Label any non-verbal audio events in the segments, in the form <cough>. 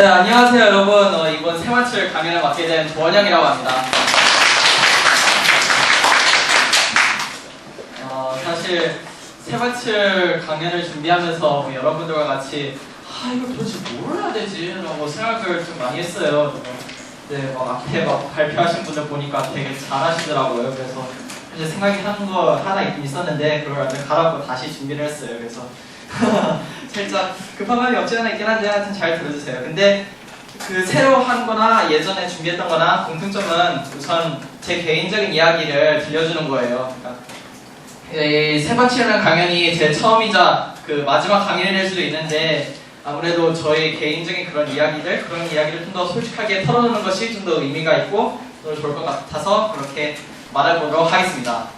네, 안녕하세요 여러분. 어, 이번 세마칠 강연을 맡게 된 조원영이라고 합니다. 어, 사실 세마칠 강연을 준비하면서 뭐 여러분들과 같이 아 이거 도대체 뭘 해야 되지? 라고 생각을 좀 많이 했어요. 네, 막 앞에 막 발표하신 분들 보니까 되게 잘하시더라고요. 그래서 이제 생각이 하는 거 하나 있었는데 그걸 완전 갈아엎고 다시 준비를 했어요. 그래서 <laughs> 살짝 급한 마음이 없지 않아 있긴 한데 하여튼 잘 들어주세요. 근데 그 새로 한 거나 예전에 준비했던 거나 공통점은 우선 제 개인적인 이야기를 들려주는 거예요. 그러니까 번째는 강연이 제 처음이자 그 마지막 강연이 될 수도 있는데 아무래도 저의 개인적인 그런 이야기들 그런 이야기를 좀 더 솔직하게 털어놓는 것이 좀 더 의미가 있고 더 좋을 것 같아서 그렇게 말해보도록 하겠습니다.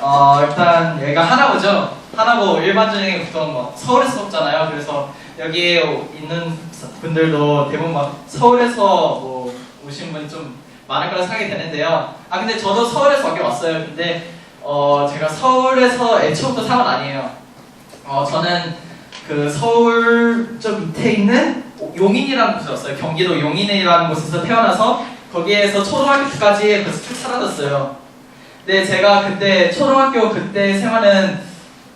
어, 일단 여기가 하나고죠. 하나고 일반적인 보통 뭐 서울에서 먹잖아요. 그래서 여기에 있는 분들도 대부분 막 서울에서 뭐 오신 분좀 많을 거라 생각이 되는데요. 아 근데 저도 서울에서 밖에 왔어요. 근데 어 제가 서울에서 애초부터 사원 아니에요. 어 저는 그 서울 좀 밑에 있는 용인이라는 곳에 왔어요. 경기도 용인이라는 곳에서 태어나서 거기에서 초등학교까지 그래서 쭉 살아졌어요. 네, 제가 그때 초등학교 그때 생활은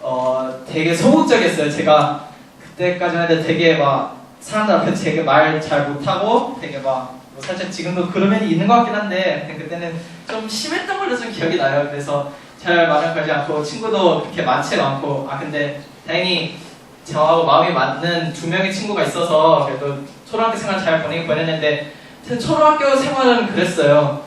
어 되게 소극적이었어요. 제가 그때까지만 해도 되게 막 사람들 앞에 되게 말 잘 못하고 되게 막뭐 살짝 지금도 그런 면이 있는 것 같긴 한데 그때는 좀 심했던 걸로 좀 기억이 나요. 그래서 잘 말을 걸지 않고 친구도 그렇게 많지 않고 아 근데 다행히 저하고 마음이 맞는 두 명의 친구가 있어서 그래도 초등학교 생활 잘 보내긴 보냈는데 초등학교 생활은 그랬어요.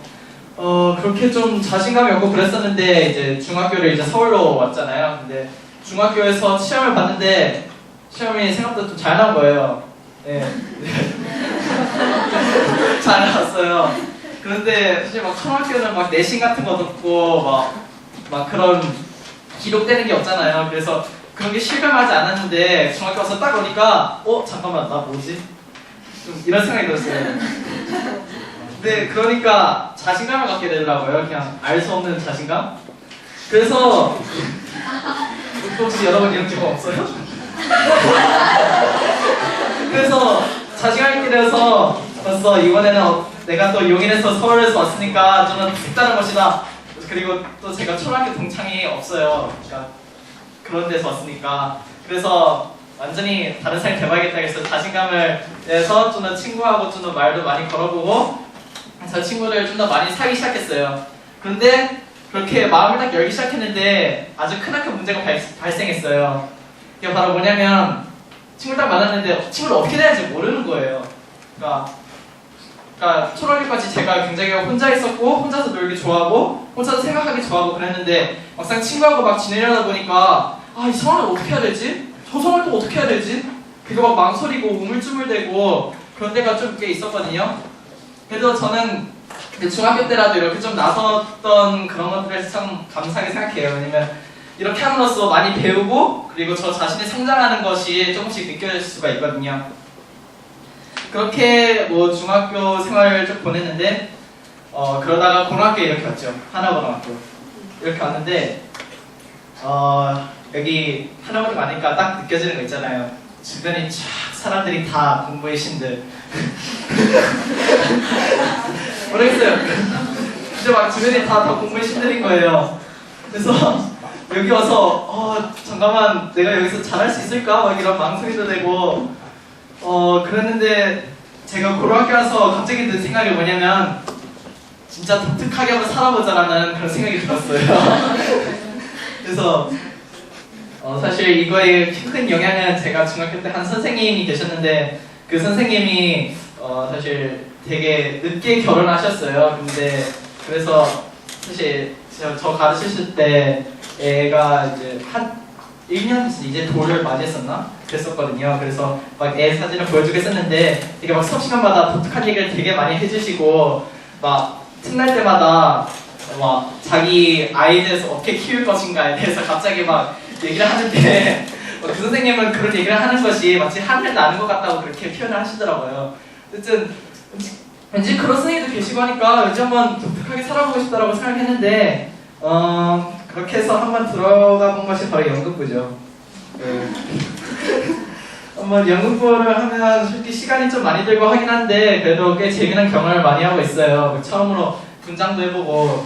어 그렇게 좀 자신감이 없고 그랬었는데 이제 중학교를 이제 서울로 왔잖아요. 근데 중학교에서 시험을 봤는데 시험이 생각보다 좀 잘 나온 거예요. 네. <laughs> 잘 나왔어요. 그런데 사실 막 초등학교는 막 내신 같은 거 듣고 막, 막 그런 기록되는 게 없잖아요. 그래서 그런 게 실감하지 않았는데 중학교 와서 딱 오니까 어 잠깐만 나 뭐지? 좀 이런 생각이 들었어요. 근데 그러니까 자신감을 갖게 되더라고요. 그냥 알 수 없는 자신감. 그래서 혹시 여러분 이런 경험 없어요? <laughs> 그래서 자신감 있게 되어서 벌써 이번에는 어, 내가 또 용인에서 서울에서 왔으니까 좀더 색다른 것이다. 그리고 또 제가 초등학교 동창이 없어요. 그러니까 그런 데서 왔으니까 그래서 완전히 다른 사람이 돼봐야겠다 해서 자신감을 내서 좀 더 친구하고 좀 더 말도 많이 걸어보고 그래서 친구를 좀 더 많이 사기 시작했어요. 그런데 그렇게 마음을 딱 열기 시작했는데 아주 크나큰 문제가 발, 발생했어요. 이게 바로 뭐냐면 친구를 딱 만났는데 친구를 어떻게 해야 될지 모르는 거예요. 그러니까, 그러니까 초등학교까지 제가 굉장히 혼자 있었고 혼자서 놀기 좋아하고 혼자서 생각하기 좋아하고 그랬는데 막상 친구하고 막 지내려다 보니까 아 이 상황을 어떻게 해야 되지? 저 상황을 또 어떻게 해야 되지? 그거 막 망설이고 우물쭈물대고 그런 때가 좀 꽤 있었거든요. 그래도 저는 그 중학교 때라도 이렇게 좀 나섰던 그런 것들을 참 감사하게 생각해요. 왜냐면 이렇게 함으로써 많이 배우고 그리고 저 자신이 성장하는 것이 조금씩 느껴질 수가 있거든요. 그렇게 뭐 중학교 생활을 좀 보냈는데 어 그러다가 고등학교에 이렇게 왔죠. 하나고등학교 이렇게 왔는데 어 여기 하나고등학교 가니까 딱 느껴지는 거 있잖아요. 주변에 쫙 사람들이 다 공부의 신들. <laughs> 모르겠어요. 진짜 막 주변에 다, 다 공부의 신들인 거예요. 그래서 <laughs> 여기 와서 어 잠깐만 내가 여기서 잘할 수 있을까? 막 이런 망설이도 되고 어 그랬는데 제가 고등학교 와서 갑자기 든 생각이 뭐냐면 진짜 독특하게 한번 살아보자라는 그런 생각이 들었어요. <laughs> 그래서 어, 사실 이거에 큰 영향은 제가 중학교 때 한 선생님이 계셨는데 그 선생님이 어, 사실 되게 늦게 결혼하셨어요. 근데 그래서 사실 저, 저 가르치실 때 애가 이제 한 1년 이제 돌을 맞이했었나? 그랬었거든요. 그래서 막 애 사진을 보여주고 했었는데 되게 막 수업 시간마다 독특한 얘기를 되게 많이 해주시고 막 틈날 때마다 막 자기 아이에 대해서 어떻게 키울 것인가에 대해서 갑자기 막 얘기를 하는데 <laughs> 그 선생님은 그런 얘기를 하는 것이 마치 하늘 나는 것 같다고 그렇게 표현을 하시더라고요. 어쨌든 왠지, 그런 선생님도 계시고 하니까 왠지 한번 독특하게 살아보고 싶다라고 생각했는데 어, 그렇게 해서 한번 들어가 본 것이 바로 연극부죠. 네. <laughs> 한번 연극부를 하면 솔직히 시간이 좀 많이 들고 하긴 한데 그래도 꽤 재미난 경험을 많이 하고 있어요. 그 처음으로 분장도 해보고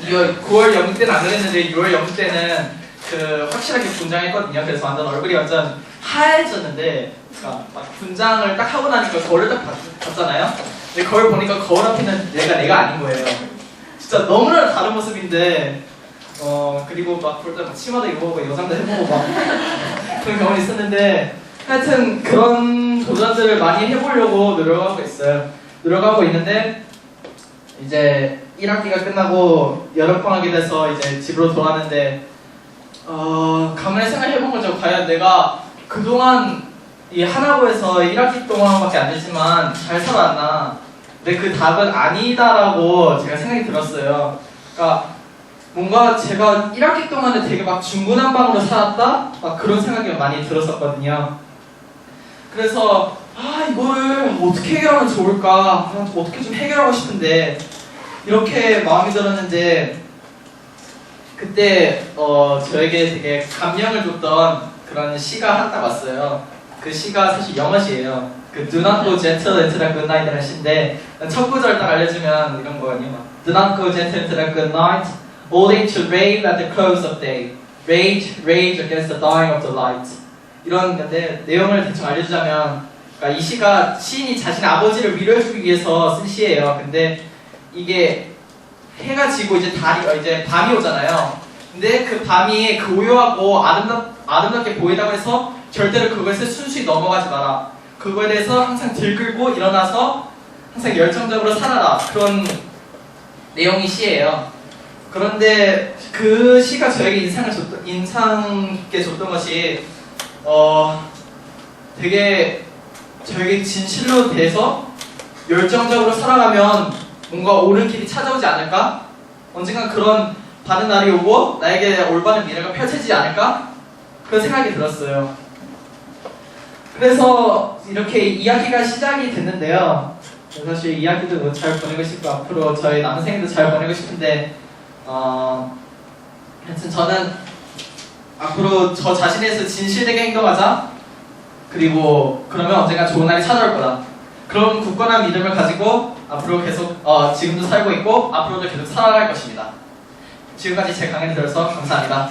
그 6월, 9월 연극 때는 안 그랬는데 6월 연극 때는 그 확실하게 분장했거든요. 그래서 완전 얼굴이 완전 하얘졌는데 그러니까 막 분장을 딱 하고 나니까 거울을 딱 봤, 봤잖아요. 근데 거울 보니까 거울 앞에 있는 내가 내가 아닌 거예요. 진짜 너무나 다른 모습인데 어 그리고 막 그럴 때막 치마도 입어보고 여장도 해보고 막 <laughs> 그런 경험이 있었는데 하여튼 그런 도전들을 많이 해보려고 노력하고 있어요. 노력하고 있는데 이제 1학기가 끝나고 여름방학이 돼서 이제 집으로 돌아왔는데 어 가만히 생각해본 거죠. 과연 내가 그동안 이 하나고에서 1학기 동안밖에 안 됐지만 잘 살아왔나? 근데 그 답은 아니다라고 제가 생각이 들었어요. 그러니까 뭔가 제가 1학기 동안에 되게 막 중구난방으로 살았다? 막 그런 생각이 많이 들었었거든요. 그래서 아 이거를 어떻게 해결하면 좋을까? 아, 어떻게 좀 해결하고 싶은데 이렇게 마음이 들었는데 그때 어 저에게 되게 감명을 줬던 그런 시가 하나 왔어요. 그 시가 사실 영어 시예요. 그 Do not go gentle into the good night이라는 시인데 첫 구절 딱 알려주면 이런 거거든요. Do not go gentle into the good night, only to rave at the close of day. Rage, rage against the dying of the light. 이런 건데 내용을 대충 알려주자면 그러니까 이 시가 시인이 자신의 아버지를 위로해주기 위해서 쓴 시예요. 근데 이게 해가 지고 이제 달이 어, 이제 밤이 오잖아요. 근데 그 밤이 고요하고 아름답 아름답게 보이다고 해서 절대로 그것을 순수히 넘어가지 마라. 그거에 대해서 항상 들끓고 일어나서 항상 열정적으로 살아라. 그런 내용이 시예요. 그런데 그 시가 저에게 인상을 줬던, 인상 깊게 줬던 것이 어 되게 저에게 진실로 대해서 열정적으로 살아가면 뭔가 옳은 길이 찾아오지 않을까? 언젠가 그런 바른 날이 오고 나에게 올바른 미래가 펼쳐지지 않을까? 그런 생각이 들었어요. 그래서 이렇게 이야기가 시작이 됐는데요. 사실 이야기도 뭐잘 보내고 싶고 앞으로 저희 남은 생도 잘 보내고 싶은데 어, 하여튼 저는 앞으로 저 자신에서 진실되게 행동하자. 그리고 그러면 언젠가 좋은 날이 찾아올 거다. 그런 굳건한 믿음을 가지고 앞으로 계속 어, 지금도 살고 있고 앞으로도 계속 살아갈 것입니다. 지금까지 제 강연을 들어서 감사합니다.